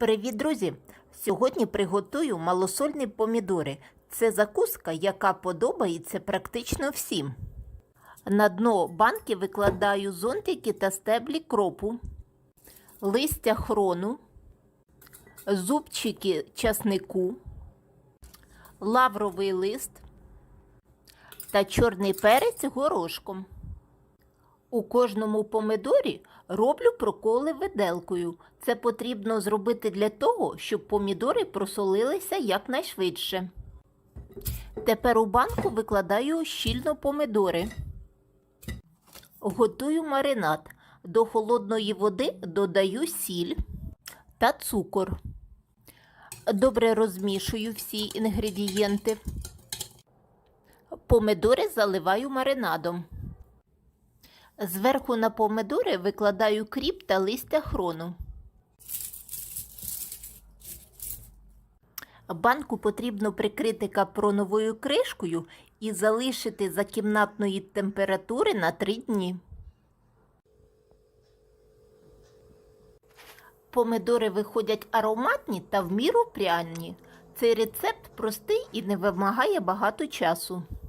Привіт, друзі! Сьогодні приготую малосольні помідори. Це закуска, яка подобається практично всім. На дно банки викладаю зонтики та стеблі кропу, листя хрону, зубчики часнику, лавровий лист та чорний перець горошком. У кожному помідорі роблю проколи виделкою. Це потрібно зробити для того, щоб помідори просолилися якнайшвидше. Тепер у банку викладаю щільно помідори. Готую маринад. До холодної води додаю сіль та цукор. Добре розмішую всі інгредієнти. Помидори заливаю маринадом. Зверху на помидори викладаю кріп та листя хрону. Банку потрібно прикрити капроновою кришкою і залишити за кімнатної температури на 3 дні. Помидори виходять ароматні та в міру пряні. Цей рецепт простий і не вимагає багато часу.